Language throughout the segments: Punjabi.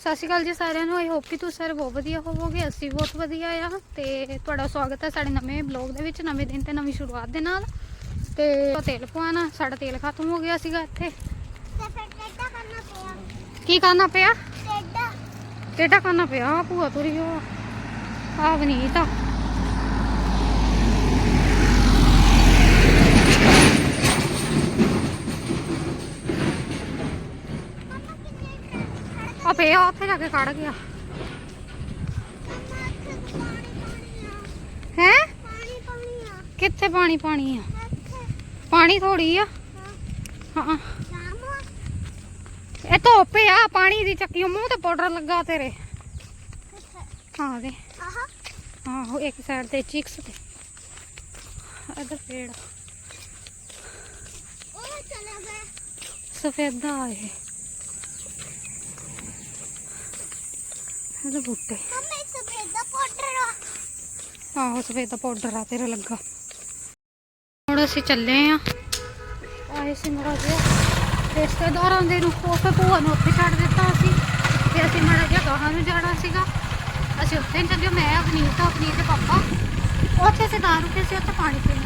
ਸਤਿ ਸ਼੍ਰੀ ਅਕਾਲ ਜੀ ਸਾਰਿਆਂ ਨੂੰ। ਆਈ ਹੋਪ ਕਿ ਤੁਸੀਂ ਸਾਰੇ ਬਹੁਤ ਵਧੀਆ ਹੋਵੋਗੇ। ਅਸੀਂ ਬਹੁਤ ਵਧੀਆ ਆ ਤੇ ਤੁਹਾਡਾ ਸਵਾਗਤ ਹੈ ਸਾਡੇ ਨਵੇਂ ਬਲੌਗ ਦੇ ਵਿੱਚ ਨਵੇਂ ਦਿਨ ਤੇ ਨਵੀਂ ਸ਼ੁਰੂਆਤ ਦੇ ਨਾਲ। ਤੇ ਤੇਲ ਪਵਾਉਣਾ ਸਾਡਾ ਤੇਲ ਖਤਮ ਹੋ ਗਿਆ ਸੀਗਾ ਇੱਥੇ। ਤੇ ਕੀ ਕਰਨਾ ਪਿਆ? ਟੇਡਾ ਕਰਨਾ ਪਿਆ। ਭੂਆ ਤੁਰੀ ਹੋ ਆ ਵਨੀਤ ਆ ਆ ਉੱਥੇ ਜਾ ਕੇ ਖੜ ਗਿਆ। ਹੈ? ਕਿੱਥੇ ਪਾਣੀ ਪਾਣੀ ਆ? ਪਾਣੀ ਥੋੜੀ ਆ। ਹਾਂ। ਇਹ ਧੁੱਪ ਆ ਪਾਣੀ ਦੀ ਚੱਕੀ ਮੂੰਹ ਤੇ ਪਾਊਡਰ ਲੱਗਾ ਤੇਰੇ। ਹਾਂ ਦੇ। ਆਹ ਆਹੋ ਇੱਕ ਸਾਈਡ ਤੇ ਚਿਕਸ ਤੇ। ਇਧਰ ਪੇੜ। ਉਹ ਚਲੇ ਗਏ ਸਫੇਦਾ ਇਹ। ਇਹਦੇ ਬੂਟੇ। ਮੰਮੀ ਸਫੇਦ ਦਾ ਪਾਊਡਰ ਆ। ਆਹੋ ਸਫੇਦਾ ਪਾਊਡਰ ਆ ਤੇਰੇ ਲੱਗਾ। ਹੁਣ ਅਸੀਂ ਚੱਲੇ ਆ। ਆਏ ਸੀ ਮੜਾ ਜਿਹਾ। ਰਿਸ਼ਤੇਦਾਰਾਂ ਦੇ ਨੂੰ ਉੱਥੇ ਭੂਆ ਨੂੰ ਉੱਥੇ ਛੱਡ ਦਿੱਤਾ ਅਸੀਂ। ਤੇ ਅਸੀਂ ਮੜਾ ਜਿਹਾ ਗਾਹਾਂ ਨੂੰ ਜਾਣਾ ਸੀਗਾ। ਅਸੀਂ ਉੱਥੇ ਚੱਲੇ ਮੈਂ ਅਵਨੀਤ ਅਵਨੀਤ ਦੇ ਪਾਪਾ। ਉੱਥੇ ਅਸੀਂ ਦਾਰੂ ਤੇ ਸੀ ਉੱਥੇ ਪਾਣੀ ਪੀਣ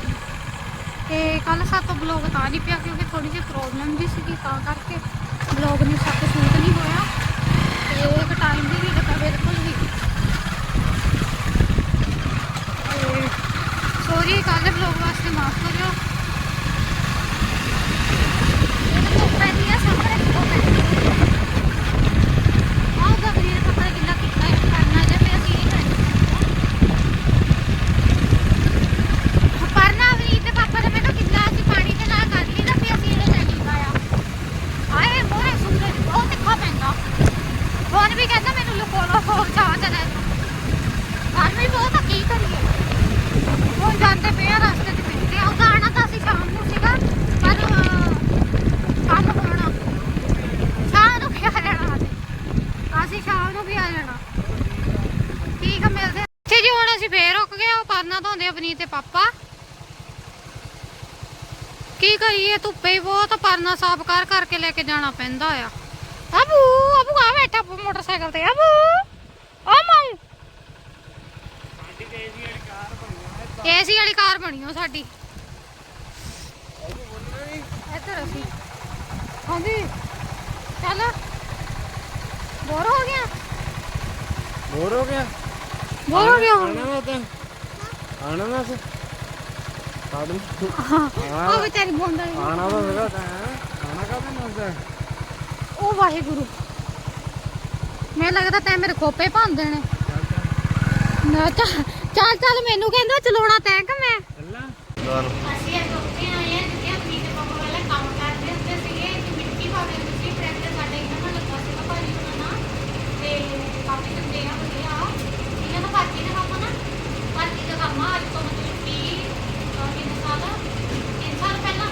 ਤੇ ਕੱਲ ਸਾਤੋਂ ਬਲੌਗ ਤਾਂ ਨਹੀਂ ਪਿਆ ਕਿਉਂਕਿ ਥੋੜੀ ਜਿਹੀ ਪ੍ਰੋਬਲਮ ਵੀ ਸੀਗੀ ਤਾਂ ਕਰਕੇ ਬਲੌਗ ਨਹੀਂ ਸਾਤੋਂ ਸ਼ੂਟ ਨਹੀਂ ਹੋਇਆ। ਤੇ ਇੱਕ ਟਾਈਮ ਦੀ ਵੀ ਪਤਾ ਬਿਲਕੁਲ ਵੀ ਸੋਰੀ ਕੱਲ ਬਲੌਗ ਵਾਸਤੇ ਮਾਫ ਕਰਿਓ। ਇਹ ਤਾਂ ਪੈਂਦੀ ਆ, ਸਾਹਮਣੇ ਤੋਂ ਪੈਂਦੀ ਆਹ ਗਗਰੀ ਨੇ ਕੱਪੜਾ ਗਿੱਲਾ ਕੀਤਾ ਹੈ ਕਰਨਾ ਜੇ ਤੇ ਅਸੀਂ ਨਹੀਂ ਕਰਦੇ ਪਰਨਾ ਵੀ ਤੇ ਪਾਪਾ ਨੇ ਮੈਨੂੰ ਗਿੱਲਾ ਸੀ ਪਾਣੀ ਦੇ ਨਾਲ ਕਰ ਲਈ ਨਾ ਫਿਰ ਅਸੀਂ ਇਹਨੇ ਨਹੀਂ ਪਾਇਆ ਆਏ ਮੋਰੇ ਸੁੰਦਰ ਬਹੁਤ ਤਿੱਖਾ ਪੈਂਦਾ ਫੋਨ ਵੀ ਕਹਿੰਦਾ ਮੈਨੂੰ ਲੁਕੋ ਲੋ ਹੋਰ ਚਾਹ ਚਲੇ ਗਰਮੀ ਬਹੁਤ ਆ ਕੀ ਕਰੀਏ ਹੁਣ ਜਾਂਦੇ ਪਏ ਆ ਰਸਤੇ 'ਚ ਮਿਲਦੇ ਆ ਉਹਦਾ ਆਣਾ ਤਾਂ ਅਸੀਂ ਸ਼ਾਮ ਨੂੰ ਸੀਗਾ ਪਰ ਕੰਮ ਹੋਣਾ ਸ਼ਾਮ ਨੂੰ ਵੀ ਆ ਜਾਣਾ ਅਸੀਂ। ਅਸੀਂ ਸ਼ਾਮ ਨੂੰ ਵੀ ਆ ਜਾਣਾ ਠੀਕ ਆ ਮਿਲਦੇ ਆ। ਇੱਥੇ ਜੀ ਹੁਣ ਅਸੀਂ ਫੇਰ ਰੁਕ ਗਏ ਉਹ ਪਰਨਾ ਧੋਂਦੇ ਆਪਣੀ ਤੇ ਪਾਪਾ ਕਰੀਏ ਧੁੱਪੇ ਹੀ ਬਹੁਤ ਪਰਨਾ ਸਾਫ਼ ਕਰ ਕਰਕੇ ਲੈ ਕੇ ਜਾਣਾ ਪੈਂਦਾ ਆ। ਅਬੂ ਅਬੂ ਆ ਬੈਠਾ ਮੋਟਰਸਾਈਕਲ ਤੇ ਅਬੂ ਆ ਮਾਉ ਏਸੀ ਵਾਲੀ ਕਾਰ ਬਣੀ ਉਹ ਸਾਡੀ। ਇੱਧਰ ਅਸੀਂ। ਹਾਂਜੀ। ਚੱਲ। ਬੋਰ ਹੋ ਗਿਆ? ਹੋਰ ਹੋ ਗਿਆ? ਬੋਰ ਹੋ ਗਿਆ ਆਣਾ ਨਾ ਤਾਂ ਆਣਾ ਨਾ ਸੇ ਕਾਦਮ ਆ ਵਿਚਾਰੀ ਬੋਂਦਾ ਨੀ। ਆਣਾ ਤਾਂ ਹੈਗਾ ਤਾਂ ਆਣਾ ਕਾਹਦੇ ਨਾਲ ਦਾ ਉਹ ਵਾਹਿਗੁਰੂ। ਮੈਨੂੰ ਲੱਗਦਾ ਤੈਂ ਮੇਰੇ ਖੋਪੇ ਭੰਨ ਦੇਣੇ ਨਾ। ਚੱਲ ਚੱਲ। ਚੱਲ ਮੈਨੂੰ ਕਹਿੰਦਾ ਚਲਾਉਣਾ ਤੈਂ ਕਿ ਮੈਂ? ਚੱਲਾਂ ਅਸੀਂ ਅੱਜ ਉੱਥੇ ਆਏ ਹਾਂ ਜਿੱਥੇ ਆਪਣੀ ਤੇ ਪਾਪਾ ਵਾਲਾ ਕੰਮ ਕਰਦੇ ਹੁੰਦੇ ਸੀਗੇ ਕਿ ਮਿੱਟੀ ਪਾ ਦਿੰਦੇ ਸੀ ਟਰੈਕਟਰ ਸਾਡੇ ਇਹਨਾਂ ਨਾਲ ਲੱਗਾ ਸੀਗਾ ਭਾਜੀ ਉਹਨਾਂ ਨਾਲ ਤੇ ਕਾਫੀ ਚੰਗੇ ਆ ਵਧੀਆ ਆ ਇਹਨਾਂ ਦਾ ਭਾਜੀ ਦਾ ਕੰਮ ਆ ਨਾ ਭਾਜੀ ਦਾ ਕੰਮ ਆ ਅੱਜ ਤੋਂ ਮਤਲਬ ਕਿ ਅਹ, ਤਿੰਨ ਸਾਲ ਤਿੰਨ ਸਾਲ ਪਹਿਲਾਂ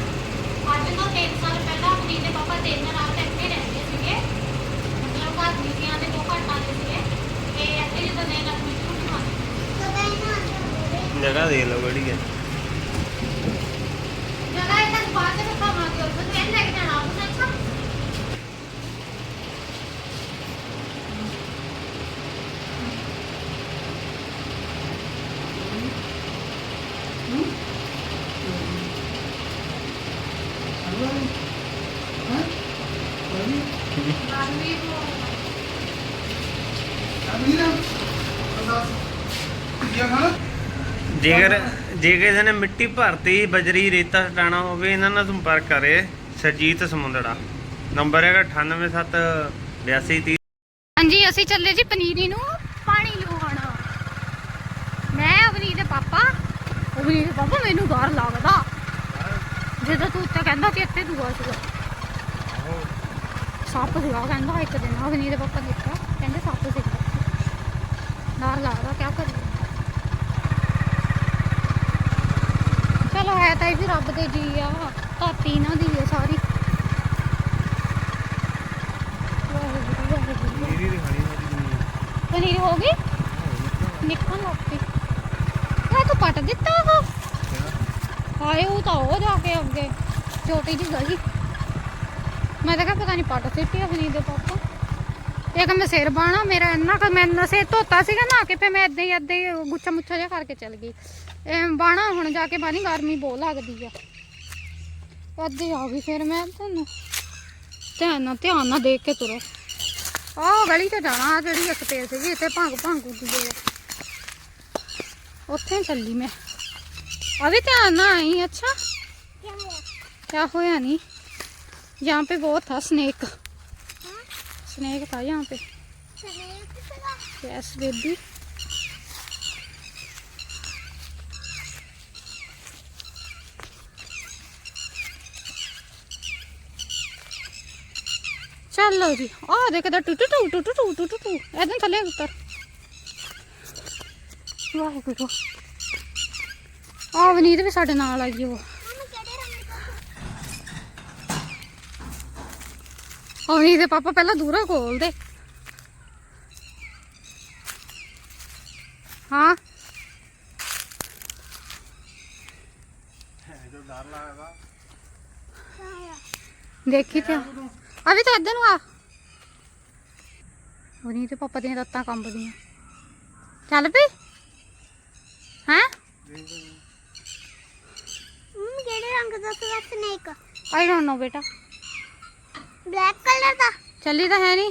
ਅੱਜ ਤੋਂ ਤਿੰਨ ਸਾਲ ਪਹਿਲਾਂ ਆਪਣੀ ਤੇ ਪਾਪਾ ਤਿੰਨ ਰਾਤ ਇੱਥੇ ਰਹਿੰਦੇ ਸੀਗੇ ਮਤਲਬ ਘਰ ਨੀਤੀਆਂ ਦੇ ਦੋ ਘਰ ਆਉਂਦੇ ਸੀਗੇ ਤੇ ਇੱਥੇ ਜਦੋਂ ਨੇ ਲక్ష్ਮੀ ਨੂੰ ਖਾਂਦੇ ਸਦਾ ਇਹਨਾਂ ਅੰਦਰ ਜਗ੍ਹਾ ਦੇ ਲਓ ਬੜੀ ਹੈ ਜਗ੍ਹਾ ਇਹਨਾਂ ਨੂੰ ਬਾਅਦ ਵਿੱਚ ਖਾਵਾਂਗੇ ਉਹ ਤੋਂ ਲੈ ਕੇ ਜਾਣਾ ਉਹਨਾਂ ਅੱਛਾ ਗਰਮੀ ਬਹੁਤ ਜੇਕਰ ਜੇ ਕਿਸੇ ਨੇ ਮਿੱਟੀ ਭਰਤੀ ਬਜਰੀ ਰੇਤਾ ਹਟਾਣਾ ਹੋਵੇ ਇਹਨਾਂ ਨਾਲ ਸੰਪਰਕ ਕਰੇ ਸਰਜੀਤ ਸਮੁੰਦੜਾ। ਨੰਬਰ ਹੈਗਾ 9878230 ਹਾਂਜੀ ਅਸੀਂ ਚੱਲੇ ਜੀ ਪਨੀਰੀ ਨੂੰ ਪਾਣੀ ਲਵਾਉਣ ਮੈਂ ਅਵਨੀ ਦੇ ਪਾਪਾ। ਅਵਨੀ ਦੇ ਪਾਪਾ ਮੈਨੂੰ ਡਰ ਲੱਗਦਾ। ਜਦੋਂ ਤੂੰ ਉੱਤੇ ਕਹਿੰਦਾ ਸੀ ਇੱਥੇ ਦੂਆ ਸੀਗਾ। ਸੱਪ ਸੀਗਾ ਕਹਿੰਦਾ ਇੱਕ ਦਿਨ ਅਵਨੀ ਦੇ ਪਾਪਾ ਦੇਖਿਆ ਕਹਿੰਦੇ ਸੱਪ ਸੀਗਾ। ਡਰ ਲੱਗਦਾ ਕਿਆ ਕਰੀਏ? ਚਲੋ ਹੈ ਤਾਂ ਇਹ ਵੀ ਰੱਬ ਦੇ ਜੀ ਆ। ਧਰਤੀ ਇਹਨਾਂ ਦੀ ਹੈ ਸਾਰੀ। ਮੇਰੀ ਦਿਖਾਣੀ ਸਾਡੀ ਦੁਨੀਆ ਪਨੀਰ ਹੋ ਗਈ? ਨਿਕਲ ਲੱਗ ਪਈ ਇਹ ਤੂੰ ਪੱਟ ਦਿੱਤਾ ਉਹ ਹਾਏ ਉਹ ਤਾਂ ਉਹ ਜਾ ਕੇ ਅੱਗੇ। ਛੋਟੀ ਜਿਹੀ ਗਲੀ ਮੈਂ ਤਾਂ ਕਿਹਾ ਪਤਾ ਨਹੀਂ ਪੱਟ ਸਿੱਟੀ ਪਨੀਰ ਦੇ ਪਾਪਾ। ਇਹ ਮੈਂ ਸਿਰ ਬਾਣਾ, ਮੇਰਾ ਇੰਨਾ ਕਿ ਇੰਨਾ ਨਸੇ ਧੋਤਾ ਸੀਗਾ ਨਾ ਕਿ ਫੇ ਮੈਂ ਇਦਾਂ ਹੀ ਇਦਾਂ ਹੀ ਗੁੱਛਾ ਮੁੱਛਾ ਜਿਹਾ ਕਰਕੇ ਚੱਲ ਗਈ। ਇਹ ਬਾਣਾ ਹੁਣ ਜਾ ਕੇ ਬਾਣੀ ਗਰਮੀ ਬਹੁਤ ਲੱਗਦੀ ਆ। ਅੱਧੀ ਆ ਗਈ ਫਿਰ ਮੈਂ ਤੁਹਾਨੂੰ। ਧਿਆਨ ਨਾਲ ਧਿਆਨ ਨਾਲ ਦੇਖ ਕੇ ਤੁਰੋ। ਆਹ ਗਲੀ ਤੇ ਜਾਣਾ ਜਿਹੜੀ ਇੱਕ ਤੇਲ ਸੀਗੀ, ਇੱਥੇ ਭੰਗ ਭੰਗ ਉੱਡੀ ਗਈ ਉੱਥੇ ਚੱਲੀ ਮੈਂ। ਆ ਵੀ ਧਿਆਨ ਨਾਲ ਆਈ, ਅੱਛਾ? ਕੀ ਹੋਇਆ? ਨਹੀਂ ਯਹਾਂ ਪੇ ਬਹੁਤ ਥਾ ਸਨੇਕ स्नेक स्नेक था यहाँ पे स्नेक था यस बेबी ਚਲੋ ਜੀ ਆਹ ਦੇਖ ਦਾ ਟੁੱਟੂ ਟੂ ਟੁੱਟੂ ਟੂ ਟੁੱਟੂ ਟੂ ਇਦਾਂ ਥੱਲੇ ਉੱਤਰ ਵਾਹਿਗੁਰੂ ਆ ਵਨੀਤ ਵੀ ਸਾਡੇ ਨਾਲ ਆਈ ਉਹ ਔਨੀ ਦੇ ਪਾਪਾ ਪਹਿਲਾਂ ਦੂਰਾ ਖੋਲਦੇ ਹਾਂ। ਜੋ ਡਰ ਲੱਗਦਾ ਦੇਖੀ ਤੇ ਅਭੀ ਤਾਂ ਇੱਧਰ ਨੂੰ ਆ। ਉਹਨੀ ਤੇ ਪਾਪਾ ਦੀਆਂ ਲੱਤਾਂ ਕੰਬਦੀਆਂ। ਚੱਲ ਪਈ ਹਾਂ? ਕਿਹੜੇ ਰੰਗ ਦਾ ਸਨੇਕ ਆਈ ਡੋਨਟ ਨੋ ਬੇਟਾ। ਬਲੈਕ ਕਲਰ ਦਾ। ਚੱਲੀ ਤਾਂ ਹੈ ਨਹੀਂ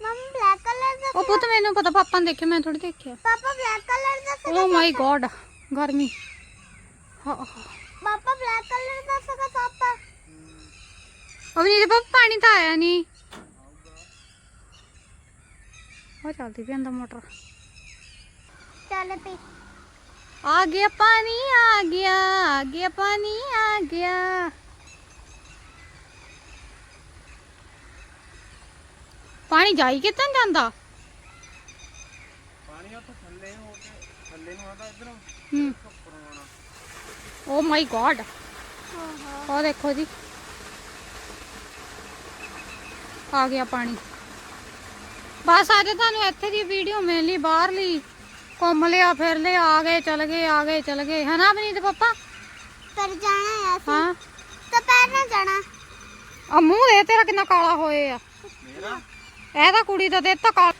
ਮਮ ਬਲੈਕ ਕਲਰ ਦਾ ਉਹ ਪੁੱਤ ਮੈਨੂੰ ਪਤਾ ਪਾਪਾ ਨੇ ਦੇਖਿਆ ਮੈਂ ਥੋੜੀ ਦੇਖਿਆ। ਪਾਪਾ ਬਲੈਕ ਕਲਰ ਦਾ ਓ ਮਾਈ ਗੋਡ ਗਰਮੀ। ਪਾਪਾ ਬਲੈਕ ਕਲਰ ਦਾ ਸਗਾ ਪਾਪਾ। ਉਹ ਵੀ ਇਹਦੇ ਪਾਪਾ ਪਾਣੀ ਤਾਂ ਆਇਆ ਨਹੀਂ ਉਹ ਚੱਲਦੀ ਵੀ ਅੰਦਰ ਮੋਟਰ। ਚੱਲ ਪਈ ਆ ਗਿਆ ਪਾਣੀ ਆ ਗਿਆ ਆ ਗਿਆ ਪਾਣੀ ਆ ਗਿਆ। ਪਾਣੀ ਜਾਈ ਕਿੱਦਾਂ ਜਾਂਦਾ? ਪਾਣੀ ਉੱਥੇ ਥੱਲੇ ਹੋ ਕੇ oh ਆ ਗਿਆ ਪਾਣੀ। ਬਸ ਅੱਜ ਤੁਹਾਨੂੰ ਇੱਥੇ ਦੀ ਵੀਡੀਓ ਮੇਨਲੀ ਬਾਹਰ ਲਈ। ਘੁੰਮ ਲਿਆ ਫਿਰ ਲਿਆ ਆ ਗਏ ਚਲ ਗਏ ਆ ਗਏ ਚਲ ਗਏ। ਹਨਾ ਬਨੀਤ ਪਾਪਾ? ਪਰ ਜਾਣਾ ਆ ਅਸੀਂ। ਹਾਂ। ਤਾਂ ਪੈਰ ਜਾਣਾ। ਆ ਮੂੰਹ ਦੇ ਤੇਰਾ ਕਿੰਨਾ ਕਾਲਾ ਹੋਏ ਆ। ਮੇਰਾ? ਇਹ ਤਾਂ ਕੁੜੀ ਦਾ ਦਿੱਤਾ ਕਾਲ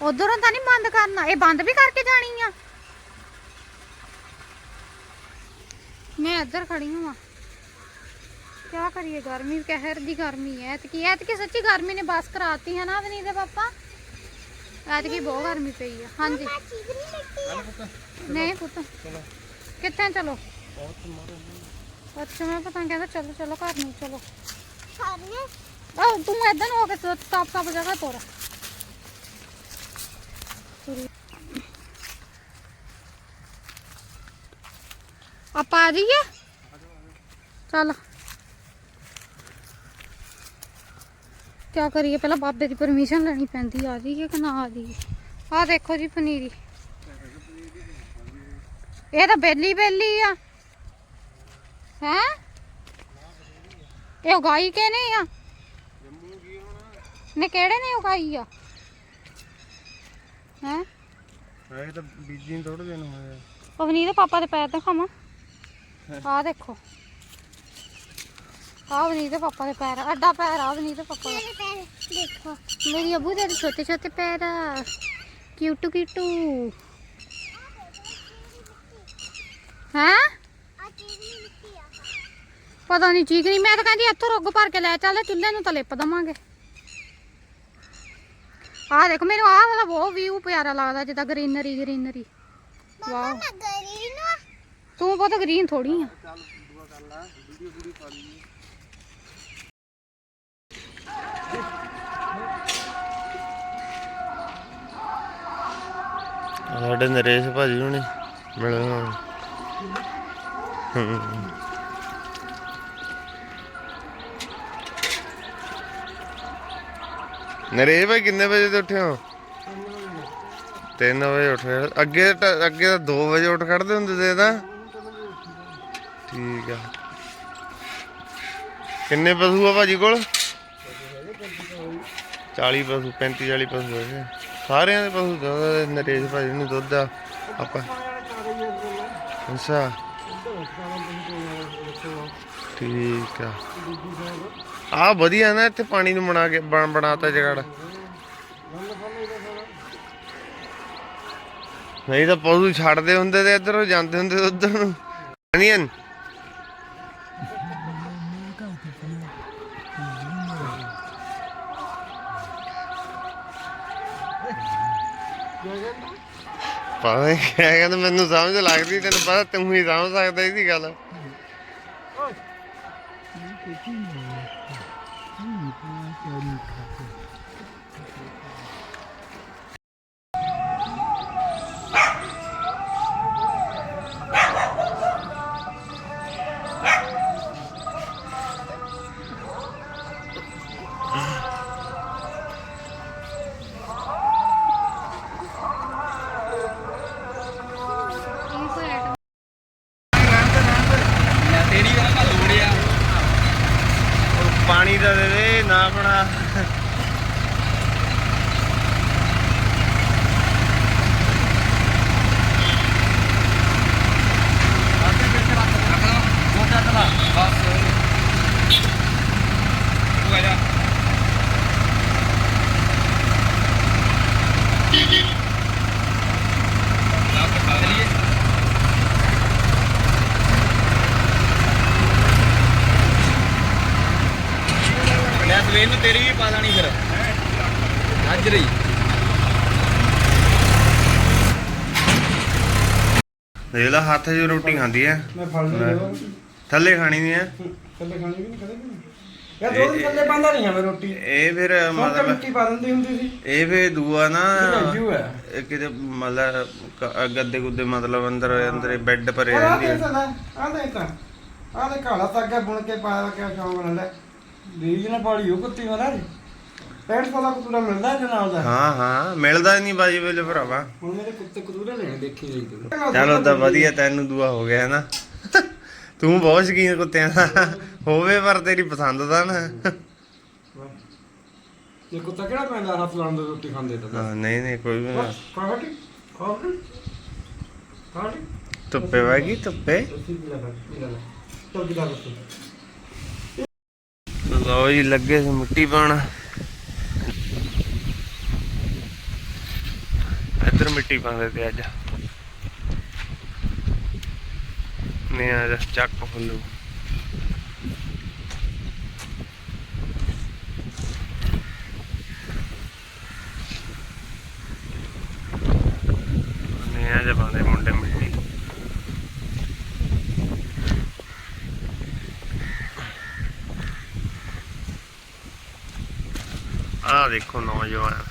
ਉਧਰੋਂ ਤਾਂ ਨਹੀਂ ਬੰਦ ਕਰਨਾ ਇਹ ਬੰਦ ਵੀ ਕਰਕੇ ਜਾਣੀ ਆ ਮੈਂ ਇੱਧਰ ਖੜੀ ਹਾਂ ਕੀ ਕਰੀਏ ਗਰਮੀ ਕਹਿਰ ਦੀ ਗਰਮੀ ਹੈ ਤੇ ਕੀ ਐਤਕੀ ਸੱਚੀ ਗਰਮੀ ਨੇ ਬਸ ਕਰਾਤੀ ਹੈ ਨਾ ਵਨੀ ਦੇ ਪਾਪਾ ਐਤਕੀ ਬਹੁਤ ਗਰਮੀ ਪਈ ਆ ਹਾਂਜੀ चीज नहीं लगती ਚੱਲ ਪੁੱਤ ਨਹੀਂ ਪੁੱਤ ਚਲੋ ਕਿੱਥੇ ਚਲੋ ਬਹੁਤ ਮਾਰੋ ਅੱਛਾ ਮੈਂ ਪਤਾ ਕਹਿੰਦਾ ਚਲੋ ਚਲੋ ਘਰ ਨੂੰ ਚਲੋ खाने ਆਹ ਤੂੰ ਏਦਾਂ ਨੂੰ ਹੋ ਕੇ ਸਾਫ਼ ਸਾਫ਼ ਜਗ੍ਹਾ ਤੋਰ ਆਪਾਂ ਆ ਜਾਈਏ ਚੱਲ ਕਿਆ ਕਰੀਏ ਪਹਿਲਾਂ ਬਾਬੇ ਦੀ ਪਰਮਿਸ਼ਨ ਲੈਣੀ ਪੈਂਦੀ ਆ ਜਾਈਏ ਕਿ ਨਾ ਆ ਜਾਈਏ ਆਹ ਦੇਖੋ ਜੀ ਪਨੀਰੀ ਇਹ ਤਾਂ ਬੇਲੀ ਬੇਲੀ ਆ ਹੈ ਇਹ ਉਗਾਈ ਕਿ ਨਹੀਂ ਆ? ਨੇ ਕਿਹੜੇ ਨੇ ਉਗਾਈ ਆ? ਹੈ? ਇਹ ਤਾਂ ਬੀਜੀ ਥੋੜੇ ਦਿਨ ਹੋਏ ਆ। ਪਵਨੀ ਦੇ ਪਾਪਾ ਦੇ ਪੈਰ ਦਿਖਾਵਾਂ। ਆ ਦੇਖੋ। ਆ ਪਵਨੀ ਦੇ ਪਾਪਾ ਦੇ ਪੈਰ ਅੱਡਾ ਪੈਰ ਆ ਪਵਨੀ ਦੇ ਪਾਪਾ ਦਾ। ਦੇਖੋ ਮੇਰੀ ਅਬੂ ਦੇ ਛੋਟੇ ਛੋਟੇ ਪੈਰ ਆ। ਕਿਊਟੂ ਕਿਊਟੂ। ਹੈ? ਪਤਾ ਨਹੀਂ ਠੀਕ ਨਹੀਂ ਮੈਂ ਤਾਂ ਕਹਿੰਦੀ ਇੱਥੋਂ ਰੁੱਗ ਭਰ ਕੇ ਲੈ ਚੱਲ ਚੁੱਲ੍ਹੇ ਨੂੰ ਤਾਂ ਦਵਾਂਗੇ। ਆਹ ਦੇਖੋ ਮੈਨੂੰ ਆਹ ਵਾਲਾ ਬਹੁਤ ਵੀਊ ਪਿਆਰਾ ਲੱਗਦਾ ਜਿੱਦਾਂ ਗ੍ਰੀਨਰੀ ਗ੍ਰੀਨਰੀ ਵਾਹ ਤੂੰ ਬਹੁਤ ਗ੍ਰੀਨ ਥੋੜੀ ਆ। ਸਾਡੇ ਨਰੇਸ਼ ਭਾਜੀ ਹੁਣੇ ਮਿਲਣਾ ਹੂੰ। ਨਰੇਸ਼ ਭਾਈ ਕਿੰਨੇ ਵਜੇ ਤੇ ਉੱਠੇ ਹੋ? 3 ਵਜੇ ਉੱਠੇ ਅੱਗੇ ਤਾਂ ਅੱਗੇ ਤਾਂ 2 ਵਜੇ ਉੱਠ ਖੜਦੇ ਹੁੰਦੇ ਤੇ ਤਾਂ। ਠੀਕ ਆ। ਕਿੰਨੇ ਪਸ਼ੂ ਆ ਭਾਜੀ ਕੋਲ? 40 ਪਸ਼ੂ 35 40 ਪਸ਼ੂ ਹੈਗੇ ਸਾਰਿਆਂ ਦੇ ਪਸ਼ੂ ਦੁੱਧ ਨਰੇਸ਼ ਭਾਜੀ ਨੂੰ ਦੁੱਧ ਆ। ਆਪਾਂ ਅੱਛਾ। ਠੀਕ ਆ। ਆ ਵਧੀਆ ਨਾ ਇੱਥੇ ਪਾਣੀ ਨੂੰ ਬਣਾ ਕੇ ਬਣ ਬਣਾਤਾ ਜਗੜ। ਨਹੀਂ ਤਾਂ ਪੌਦੂ ਛੱਡਦੇ ਹੁੰਦੇ ਤੇ ਇੱਧਰੋਂ ਜਾਂਦੇ ਹੁੰਦੇ ਤੇ ਨੂੰ। ਨਹੀਂ ਪਤਾ ਨਹੀਂ ਕਿਆ ਕਹਿੰਦਾ, ਮੈਨੂੰ ਸਮਝ ਲੱਗਦੀ ਤੈਨੂੰ ਪਤਾ ਤੂੰ ਹੀ ਸਮਝ ਸਕਦਾ ਇਹਦੀ ਗੱਲ। ਦੇ ਨਾ ਬਣਾ ਦੋ ਚੱਕ ਲਾ ਬਸ ਉਹ ਆ ਜਾ ਚਲਿਏ ਲੈ ਸਵੇਰ ਨੂੰ ਤੇਰੀ ਵੀ ਪਾ ਲੈਣੀ ਫਿਰ। ਅੱਜ ਰਹੀ। ਦੇਖ ਲਾ ਹੱਥ 'ਚ ਰੋਟੀ ਖਾਂਦੀ ਐ। ਮੈਂ ਫੜ ਲਿਆ ਥੱਲੇ ਖਾਣੀ ਨਹੀਂ ਐ। ਕੱਲੇ ਖਾਣੀ ਵੀ ਨਹੀਂ ਕਦੇ ਵੀ ਨਹੀਂ ਯਾਰ ਦੋ ਦਿਨ ਥੱਲੇ ਪਾਉਂਦਾ ਨਹੀਂ ਆ ਮੈਂ ਰੋਟੀ। ਇਹ ਫਿਰ ਮਤਲਬ ਮਿੱਟੀ ਪਾ ਦਿੰਦੀ ਹੁੰਦੀ ਸੀ। ਇਹ ਫੇ ਦੂਆ ਨਾ ਇਹ ਜੂ ਹੈ ਇਹ ਕਿਤੇ ਮਤਲਬ ਕ- ਗੱਦੇ ਗੁੱਦੇ ਮਤਲਬ ਅੰਦਰ ਅੰਦਰ ਬੈੱਡ ਭਰੇ ਆ ਰਹਿੰਦੀ ਦੇ ਐ ਸਲਾ ਆ ਦੇ ਤਾਂ ਆ ਦੇ ਕਾਲਾ ਤਾਗਾ ਬੁਣ ਕੇ ਪਾਇਆ ਕਿ ਸ਼ੌਂਕ ਨਾਲ ਲੈ। ਬੀਜ ਨਾ ਪਾੜੀ ਉਹ ਕੁੱਤੀ ਵਾਲਾ ਰੇ ਪੈਂਟ ਸੌਦਾ ਕੁੱਤਾ ਮਿਲਦਾ ਇਹਦੇ ਨਾਲ ਦਾ। ਹਾਂ ਹਾਂ ਮਿਲਦਾ ਨਹੀਂ ਬਾਜੀ ਵੇਲੇ ਭਰਾਵਾ। ਹੁਣ ਮੇਰੇ ਕੁੱਤੇ ਕਤੂਰੇ ਲੈਣੇ ਦੇਖੀ ਜਾਈ ਤੂੰ। ਚਲੋ ਤਾਂ ਵਧੀਆ ਤੈਨੂੰ ਦੁਆ ਹੋ ਗਿਆ ਨਾ। ਤੂੰ ਬਹੁਤ ਸ਼ਕੀਨ ਕੁੱਤਿਆਂ ਦਾ। ਹੋਵੇ ਪਰ ਤੇਰੀ ਪਸੰਦ ਦਾ ਨਾ। ਇਹ ਕੁੱਤਾ ਕਿਹੜਾ ਪੈਂਦਾ ਹੱਥ ਲਾਉਣ ਦੇ ਰੋਟੀ ਖਾਂਦੇ ਤਾਂ। ਹਾਂ, ਨਹੀਂ ਨਹੀਂ ਕੋਈ ਵੀ ਨਾ। ਖਾਟੀ ਖਾਟੀ ਧੁੱਪੇ ਵਾਗੀ ਧੁੱਪੇ। ਤੁਸੀਂ ਵੀ ਲੈ ਲੈ ਲੈ। ਚੱਲ ਵੀ ਲਾ ਦੱਸੋ ਲਓ ਜੀ, ਲੱਗੇ ਸੀ ਮਿੱਟੀ ਪਾਣ ਇੱਧਰ ਮਿੱਟੀ ਪਾਉਂਦੇ ਤੇ ਅੱਜ। ਨੇ ਆ ਚੱਕ ਫੁੱਲੂ ਨੇ ਆ ਜਾ ਪਾਉਂਦੇ ਮੁੰਡੇ ਮਿੱਟੀ ਆਹ ਦੇਖੋ ਨੌਜਵਾਨ